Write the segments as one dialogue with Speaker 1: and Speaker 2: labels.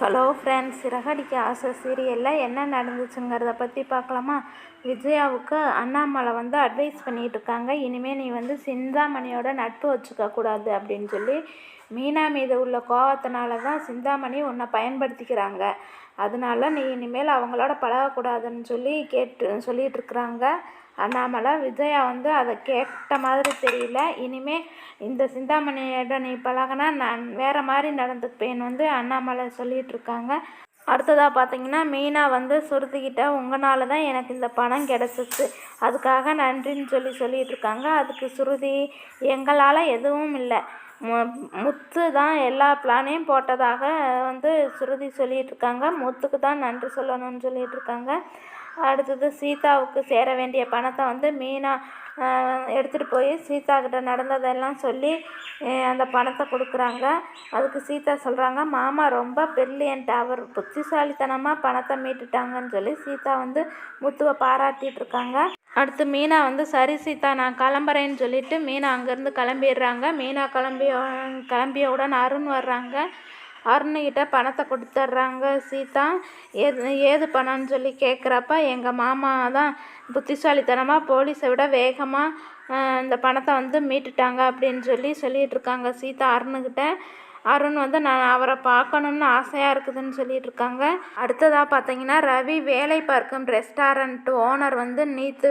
Speaker 1: Hello friends Siragadikka ஆசை சீரியலில் என்ன நடந்துச்சுங்கிறத பற்றி பார்க்கலாமா? விஜயாவுக்கு அண்ணாமலை வந்து அட்வைஸ் பண்ணிகிட்டு இருக்காங்க. இனிமேல் நீ வந்து சிந்தாமணியோட நட்பு வச்சுக்க கூடாது அப்படின்னு சொல்லி மீனா மீது உள்ள கோவத்தினால தான் சிந்தாமணி உன்னை பயன்படுத்திக்கிறாங்க. அதனால நீ இனிமேல் அவங்களோட பழகக்கூடாதுன்னு சொல்லி கேட்டு சொல்லிகிட்டு இருக்கிறாங்க அண்ணாமலை விஜயா வந்து அதை கேட்ட மாதிரி தெரியல. இனிமே இந்த சிந்தாமணியோட நீ பழகினா நான் வேறு மாதிரி நடந்துப்பேன்னு வந்து அண்ணாமலை சொல்லிகிட்டு இருக்காங்க அடுத்ததாக பார்த்தீங்கன்னா மீனா வந்து சுருதிக்கிட்ட உங்களால் தான் எனக்கு இந்த பணம் கிடச்சிச்சு. அதுக்காக நன்றின்னு சொல்லி சொல்லிகிட்டு இருக்காங்க அதுக்கு சுருதி எங்களால் எதுவும் இல்லை. மு முத்து தான் எல்லா பிளானையும் போட்டதாக வந்து சுருதி சொல்லிகிட்டு இருக்காங்க முத்துக்கு தான் நன்றி சொல்லணும்னு சொல்லிகிட்டு இருக்காங்க அடுத்தது சீதாவுக்கு சேர வேண்டிய பணத்தை வந்து மீனா எடுத்துகிட்டு போய் சீதா கிட்ட நடந்ததெல்லாம் சொல்லி அந்த பணத்தை கொடுக்குறாங்க. அதுக்கு சீதா சொல்கிறாங்க மாமா ரொம்ப பிரில்லியன்ட் அவர் புத்திசாலித்தனமாக பணத்தை மீட்டுட்டாங்கன்னு சொல்லி சீதா வந்து முத்துவை பாராட்டிகிட்டு இருக்காங்க அடுத்து மீனா வந்து சரி சீதா நான் கிளம்புறேன்னு சொல்லிட்டு மீனா அங்கேருந்து கிளம்பிடுறாங்க. மீனா கிளம்பிய கிளம்பியவுடன் அருண் வர்றாங்க. அருண்கிட்ட பணத்தை கொடுத்துட்றாங்க. சீதா ஏது ஏது பணம்னு சொல்லி கேட்குறப்ப எங்கள் மாமா தான் புத்திசாலித்தனமாக போலீஸை விட வேகமாக இந்த பணத்தை வந்து மீட்டுட்டாங்க அப்படின்னு சொல்லி சொல்லிகிட்டு இருக்காங்க. சீதா அருணுக்கிட்ட அருண் வந்து நான் அவரை பார்க்கணுன்னு ஆசையாக இருக்குதுன்னு சொல்லிட்டு இருக்காங்க. அடுத்ததாக பார்த்தீங்கன்னா ரவி வேலை பார்க்கும் ரெஸ்டாரண்ட் ஓனர் வந்து நீத்து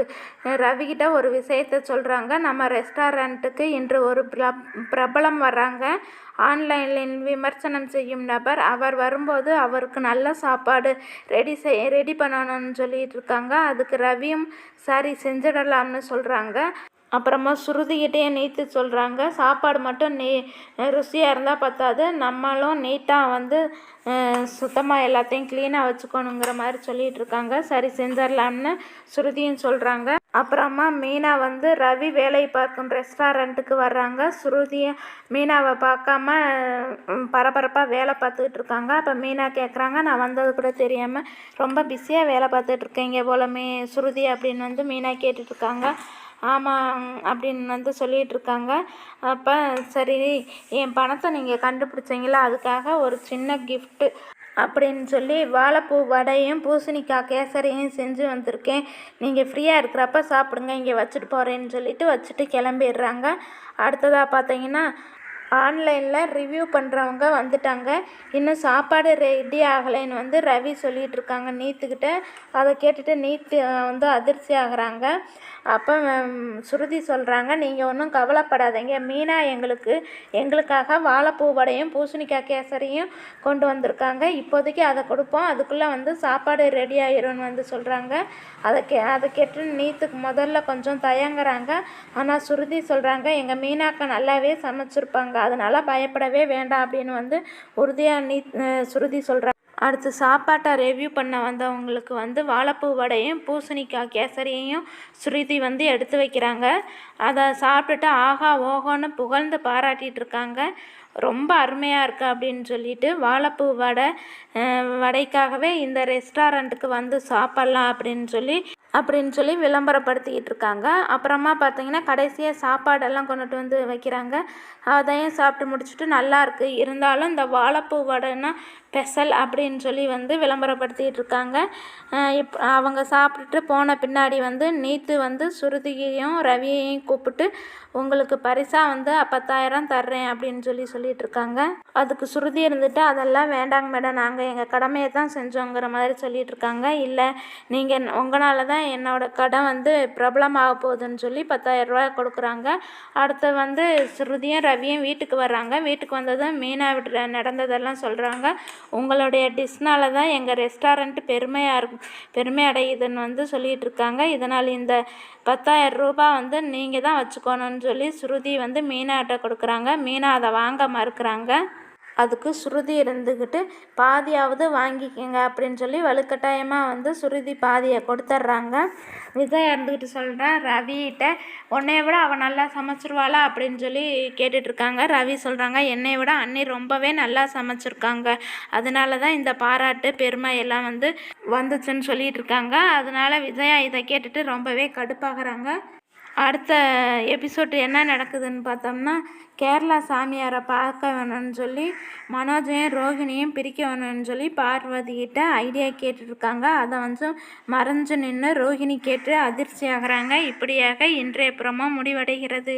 Speaker 1: ரவிக்கிட்ட ஒரு விஷயத்த சொல்கிறாங்க நம்ம ரெஸ்டாரண்ட்டுக்கு இன்று ஒரு பிரபலம் வர்றாங்க ஆன்லைனில் விமர்சனம் செய்யும் நபர். அவர் வரும்போது அவருக்கு நல்ல சாப்பாடு ரெடி செய் ரெடி பண்ணணும்னு சொல்லிட்டு இருக்காங்க. அதுக்கு ரவியும் சரி செஞ்சிடலாம்னு சொல்கிறாங்க அப்புறமா சுருதிக்கிட்டே நீத்து சொல்கிறாங்க சாப்பாடு மட்டும் நீ ருசியாக இருந்தால் பத்தாது. நம்மளும் நீட்டாக வந்து சுத்தமாக எல்லாத்தையும் க்ளீனாக வச்சுக்கணுங்கிற மாதிரி சொல்லிகிட்டு இருக்காங்க. சரி செஞ்சிடலாம்னு சுருதியும் சொல்கிறாங்க அப்புறமா மீனா வந்து ரவி வேலை பார்க்கும் ரெஸ்டாரண்ட்டுக்கு வர்றாங்க. சுருதியை மீனாவை பார்க்காம பரபரப்பாக வேலை பார்த்துக்கிட்டு இருக்காங்க. அப்போ மீனா கேட்குறாங்க நான் வந்தது கூட தெரியாமல் ரொம்ப பிஸியாக வேலை பார்த்துட்டு இங்கே போல மீ ஸ்ருதி அப்படின்னு வந்து மீனா கேட்டுட்ருக்காங்க ஆமாம் அப்படின்னு வந்து சொல்லிகிட்டு இருக்காங்க. அப்போ சரி என் பணத்தை நீங்கள் கண்டுபிடிச்சிங்களா? அதுக்காக ஒரு சின்ன கிஃப்ட்டு அப்படின்னு சொல்லி வாழைப்பூ வடையும் பூசணிக்காய் கேசரியும் செஞ்சு வந்திருக்கேன். நீங்கள் ஃப்ரீயாக இருக்கிறப்ப சாப்பிடுங்க இங்கே வச்சுட்டு போகிறேன்னு சொல்லிட்டு வச்சுட்டு கிளம்பிடுறாங்க. அடுத்ததாக பார்த்தீங்கன்னா ஆன்லைனில் ரிவ்யூ பண்ணுறவங்க வந்துட்டாங்க. இன்னும் சாப்பாடு ரெடி ஆகலைன்னு வந்து ரவி சொல்லிகிட்டு இருக்காங்க நீத்துக்கிட்ட. அதை கேட்டுட்டு நீத்து வந்து அதிர்ச்சி ஆகுறாங்க. அப்போ ஸ்ருதி சொல்கிறாங்க நீங்கள் ஒன்றும் கவலைப்படாதீங்க. மீனா எங்களுக்கு எங்களுக்காக வாழைப்பூ வடையும் பூசணிக்காய் கேசரியும் கொண்டு வந்திருக்காங்க. இப்போதைக்கு அதை கொடுப்போம். அதுக்குள்ளே வந்து சாப்பாடு ரெடி ஆயிரும்னு வந்து சொல்கிறாங்க அதை கே அதை கேட்டு நீத்துக்கு முதல்ல கொஞ்சம் தயங்குறாங்க. ஆனால் ஸ்ருதி சொல்கிறாங்க எங்கள் மீனாக்கா நல்லாவே சமைச்சிருப்பாங்க. அதனால் பயப்படவே வேண்டாம் அப்படின்னு வந்து உறுதியாக நீ ஸ்ருதி சொல்கிறாங்க அடுத்து சாப்பாட்டை ரிவ்யூ பண்ண வந்தவங்களுக்கு வந்து வாழைப்பூ வடையும் பூசணிக்காய் கேசரியையும் ஸ்ருதி வந்து எடுத்து வைக்கிறாங்க. அதை சாப்பிட்டுட்டு ஆஹா ஓஹோன்னு புகழ்ந்து பாராட்டிகிட்டு இருக்காங்க. ரொம்ப அருமையாக இருக்குது அப்படின்னு சொல்லிட்டு வாழைப்பூ வடை வடைக்காகவே இந்த ரெஸ்டாரண்ட்டுக்கு வந்து சாப்பிட்லாம் அப்படின்னு சொல்லி அப்படின்னு சொல்லி விளம்பரப்படுத்திக்கிட்டு இருக்காங்க. அப்புறமா பார்த்தீங்கன்னா கடைசியாக சாப்பாடெல்லாம் கொண்டுட்டு வந்து வைக்கிறாங்க. அதையும் சாப்பிட்டு முடிச்சுட்டு நல்லாயிருக்கு இருந்தாலும் இந்த வாழைப்பூ வடைன்னா ஸ்பெஷல் அப்படின்னு சொல்லி வந்து விளம்பரப்படுத்திகிட்டு இருக்காங்க. இப் அவங்க சாப்பிட்டுட்டு போன பின்னாடி வந்து நீத்து வந்து சுருதியையும் ரவியையும் கூப்பிட்டு உங்களுக்கு பரிசாக வந்து பத்தாயிரம் தர்றேன் அப்படின்னு சொல்லி சொல்லிட்டு இருக்காங்க அதுக்கு சுருதி இருந்துட்டு அதெல்லாம் வேண்டாங்க மேடம். நாங்கள் எங்கள் கடமையை தான் செஞ்சோங்கிற மாதிரி சொல்லிட்டு இருக்காங்க இல்லை நீங்கள் உங்களால் தான் என்னோடய கடை வந்து பிரபலமாக போகுதுன்னு சொல்லி பத்தாயிரம் ரூபாய் கொடுக்குறாங்க. அடுத்து வந்து ஸ்ருதியும் ரவியும் வீட்டுக்கு வர்றாங்க. வீட்டுக்கு வந்ததும் மீனா விட்டு நடந்ததெல்லாம் சொல்கிறாங்க உங்களுடைய டிஷ்னால தான் எங்கள் ரெஸ்டாரண்ட் பெருமையாக இருக்கும் பெருமை அடையுதுன்னு வந்து சொல்லிகிட்டு இருக்காங்க இதனால் இந்த பத்தாயிரம் ரூபாய் வந்து நீங்கள் தான் வச்சுக்கணும்னு சொல்லி ஸ்ருதி வந்து மீனாட்ட கொடுக்குறாங்க. மீனா அதை வாங்க மறுக்கிறாங்க. அதுக்கு சுருதி இருந்துக்கிட்டு பாதியாவது வாங்கிக்கோங்க அப்படின்னு சொல்லி வலுக்கட்டாயமாக வந்து சுருதி பாதியை கொடுத்துட்றாங்க விஜய் இருந்துக்கிட்டு சொல்கிறேன் ரவிகிட்ட உன்னைய விட அவள் நல்லா சமைச்சிருவாளா? அப்படின்னு சொல்லி கேட்டுட்ருக்காங்க. ரவி சொல்கிறாங்க என்னை விட அண்ணி ரொம்பவே நல்லா சமைச்சிருக்காங்க. அதனால தான் இந்த பாராட்டு பெருமை எல்லாம் வந்து வந்துச்சுன்னு சொல்லிகிட்டு இருக்காங்க அதனால விஜயா இதை கேட்டுட்டு ரொம்பவே கடுப்பாகிறாங்க. அடுத்த எபிசோட் என்ன நடக்குதுன்னு பார்த்தோம்னா கேரளா சாமியாரை பார்க்க வேணும்னு சொல்லி மனோஜையும் ரோகிணியும் பிரிக்க வேணும்னு சொல்லி பார்வதிகிட்ட ஐடியா கேட்டுருக்காங்க. அதை வந்து மறைஞ்சு நின்று ரோகிணி கேட்டு அதிர்ச்சி ஆகிறாங்க இப்படியாக இன்றைய ப்ரோமோ முடிவடைகிறது.